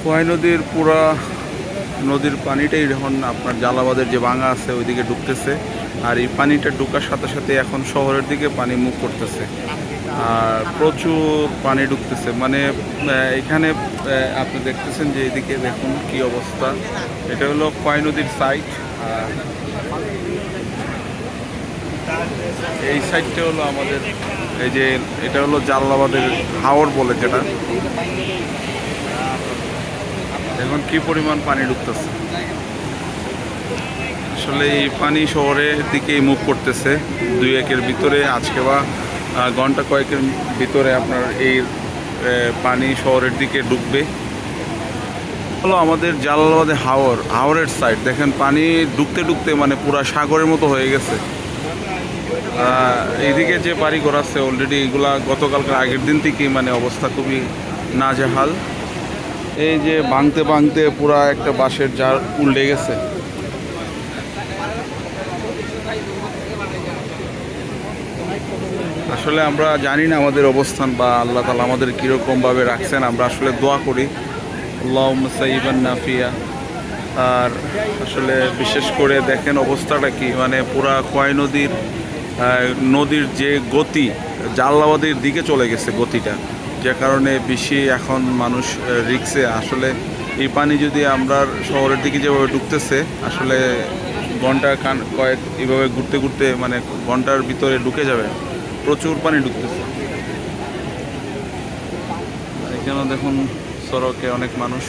খোয়াই নদীর পুরা নদীর পানিটাই এখন আপনার জালাবাদের যে ভাঙা আছে, ওইদিকে ঢুকতেছে। আর এই পানিটা ঢুকার সাথে সাথে এখন শহরের দিকে পানি মুখ করতেছে। আর প্রচুর পানি ঢুকতেছে। মানে এখানে আপনি দেখতেছেন যে এদিকে দেখুন কি অবস্থা। এটা হলো খোয়াই নদীর সাইড আর এই সাইডটা হলো আমাদের, এই যে এটা হলো জালালাবাদের হাওর বলে যেটা। এখন কি পরিমাণ পানি ঢুকতেছে? আসলে এই পানি শহরের দিকেই মুভ করতেছে। দুই একের ভিতরে আজকে বা ঘণ্টা কয়েকের ভিতরে আপনার এই পানি শহরের দিকে ঢুকবে। হলো আমাদের জালালাবাদে হাওর, হাওরের সাইড দেখেন পানি ঢুকতে ঢুকতে মানে পুরা সাগরের মতো হয়ে গেছে। এইদিকে যে বাড়ি আছে অলরেডি এগুলা গতকালকে আগের দিন থেকেই মানে অবস্থা খুবই নাজেহাল। এই যে ভাঙতে ভাঙতে পুরা একটা বাঁশের জার উল্টে গেছে। আসলে আমরা জানি না আমাদের অবস্থান বা আল্লাহ তালা আমাদের কীরকমভাবে রাখছেন, আমরা আসলে দোয়া করি। আল্লাহ সাইবান নাফিয়া। আর আসলে বিশেষ করে দেখেন অবস্থাটা কি মানে পুরা খোয়াই নদীর নদীর যে গতি, জাল্লাবাদের দিকে চলে গেছে গতিটা, যে কারণে বেশি এখন মানুষ রিক্সে। আসলে এই পানি যদি আমরা শহরের দিকে যেভাবে ঢুকতেছে, আসলে ঘণ্টা কান, কয়েক এইভাবে ঘুরতে ঘুরতে মানে ঘণ্টার ভিতরে ঢুকে যাবে, প্রচুর পানি ঢুকতেছে। এখানে দেখুন সড়কে অনেক মানুষ।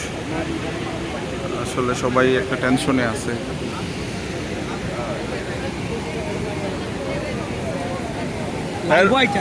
আসলে সবাই একটা টেনশনে আছে। হোয়াইট